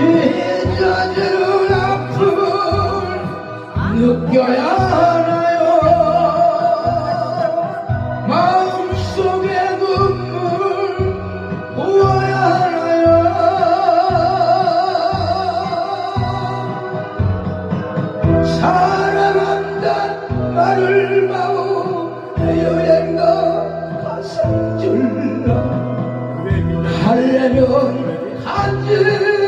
진전되는 아픔을 느껴야 하나요? 마음속에 눈물 보아야 하나요? 사랑한단 말을 마음에 여행가 가슴 줄러. 하려면 간절히